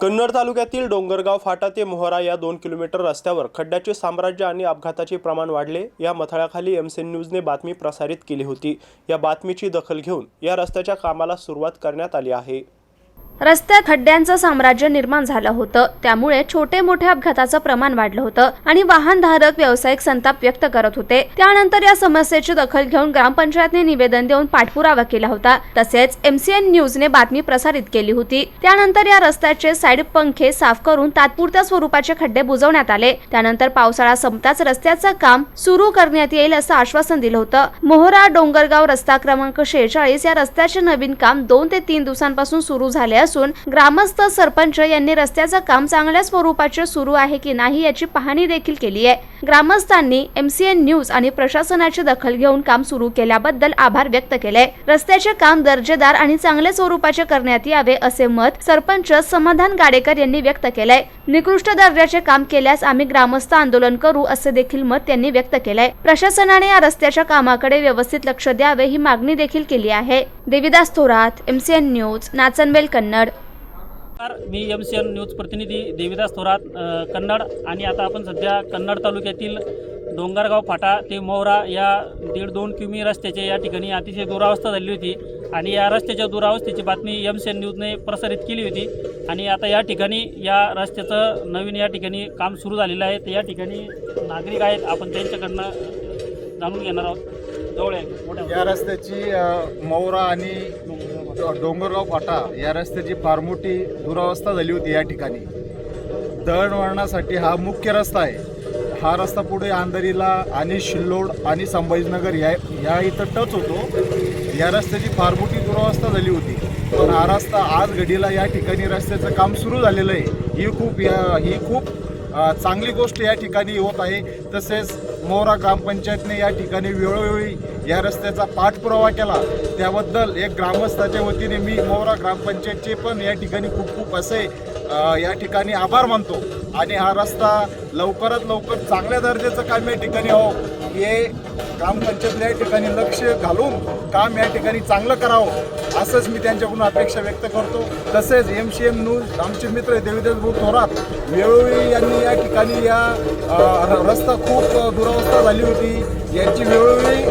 कन्नड तालुक्यातील डोंगरगाव फाटा ते मोहरा या दोन किलोमीटर रस्त्यावर खड्ड्याचे साम्राज्य आणि अपघाताचे प्रमाण वाढले. या मथळ्याखाली एमसेन न्यूजने बातमी प्रसारित केली होती. या बातमीची दखल घेऊन या रस्त्याच्या कामाला सुरुवात करण्यात आली आहे. रस्त्यात खड्ड्यांचं साम्राज्य निर्माण झालं होतं. त्यामुळे छोटे मोठे अपघाताचं प्रमाण वाढलं होतं आणि वाहनधारक व्यावसायिक संताप व्यक्त करत होते. त्यानंतर या समस्येची दखल घेऊन ग्रामपंचायतने निवेदन देऊन पाठपुरावा केला होता. तसेच एमसीएन न्यूजने बातमी प्रसारित केली होती. त्यानंतर या रस्त्याचे साईड पंखे साफ करून तात्पुरत्या स्वरूपाचे खड्डे बुजवण्यात आले. त्यानंतर पावसाळा संपताच रस्त्याचं काम सुरू करण्यात येईल असं आश्वासन दिलं होतं. मोहरा डोंगरगाव रस्ता क्रमांक शेहेचाळीस या रस्त्याचे नवीन काम दोन ते तीन दिवसांपासून सुरू झाले असून ग्रामस्थ सरपंच यांनी रस्त्याचं काम चांगल्या स्वरूपाचे सुरू आहे की नाही याची पाहणी देखील केली आहे. ग्रामस्थांनी एमसीएन न्यूज आणि प्रशासनाची दखल घेऊन काम सुरू केल्याबद्दल आभार व्यक्त केले. रस्त्याचे काम दर्जेदार आणि चांगल्या स्वरूपाचे करण्यात यावे असे मत सरपंच समाधान गाडेकर यांनी व्यक्त केलंय निकृष्ट दर्जाचे काम केल्यास आम्ही ग्रामस्थ आंदोलन करू असे देखील मत त्यांनी व्यक्त केलंय प्रशासनाने या रस्त्याच्या कामाकडे व्यवस्थित लक्ष द्यावे ही मागणी देखील केली आहे. Devidas Thorat MCN news Nachanvel Kannad. मी एम सी एन न्यूज प्रतिनिधी देविदास थोरात कन्नड आणि आता आपण सध्या कन्नड तालुक्यातील डोंगरगाव फाटा ते मोहरा या दीड दोन किमी रस्त्याच्या या ठिकाणी अतिशय दुरावस्था झाली होती आणि या रस्त्याच्या दुरावस्थेची बातमी एम सी एन न्यूजने प्रसारित केली होती आणि आता या ठिकाणी या रस्त्याचं नवीन या ठिकाणी काम सुरू झालेलं आहे. तर या ठिकाणी नागरिक आहेत. आपण त्यांच्याकडनं जाणून घेणार आहोत. जवळ आहे. या रस्त्याची मोहरा आणि डोंगरगाव फाटा या रस्त्याची फार मोठी दुरावस्था झाली होती या ठिकाणी. दळणवळणासाठी हा मुख्य रस्ता आहे. हा रस्ता पुढे आंधरीला आणि शिल्लोड आणि संभाजीनगर या या इथं टच होतो. या रस्त्याची फार मोठी दुरावस्था झाली होती. पण हा रस्ता आज घडीला या ठिकाणी रस्त्याचं काम सुरू झालेलं आहे. ही खूप या ही खूप चांगली गोष्ट या ठिकाणी होत आहे. तसेच मोरा ग्रामपंचायतने या ठिकाणी वेळोवेळी या रस्त्याचा पाठपुरावा केला. त्याबद्दल एक ग्रामस्थाच्या वतीने मी मोहरा ग्रामपंचायतचे पण या ठिकाणी खूप खूप असे या ठिकाणी आभार मानतो. आणि हा रस्ता लवकरात लवकर चांगल्या दर्जाचं काम या ठिकाणी हो. हे ग्रामपंचायतीला या ठिकाणी लक्ष घालून काम या ठिकाणी चांगलं करावं असंच मी त्यांच्याकडून अपेक्षा व्यक्त करतो. तसेच एम सी एम न्यूज आमचे मित्र देविदास भाऊ थोरात वेळोवेळी यांनी या ठिकाणी या रस्ता खूप दुरावस्था झाली होती. यांची वेळोवेळी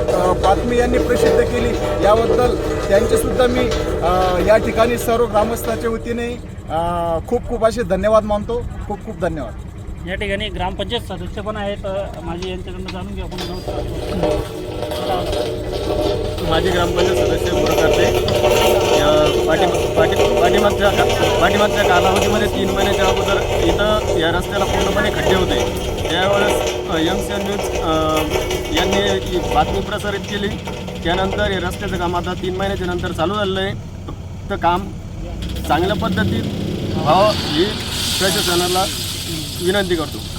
बातमी यांनी प्रसिद्ध केली. याबद्दल त्यांचेसुद्धा मी या ठिकाणी सर्व ग्रामस्थाच्या वतीने खूप खूप असे धन्यवाद मानतो. खूप खूप धन्यवाद. या ठिकाणी ग्रामपंचायत सदस्य पण आहेत. माझी यांच्याकडनं जाणून घ्या आपण. माझी ग्रामपंचायत सदस्य पुरकारते पाठी पाठी पाठीमागच्या पाठीमागच्या कालावधीमध्ये तीन महिन्याच्या अगोदर इथं या रस्त्याला पूर्णपणे खड्डे होते. त्यावेळेस यंग सी न्यूज यांनी बातमी प्रसारित केली. त्यानंतर हे रस्त्याचं काम आता तीन महिन्याच्या नंतर चालू झालेलं आहे. फक्त काम चांगल्या पद्धतीत व्हावं ही प्रशासनाला विनंती करतो.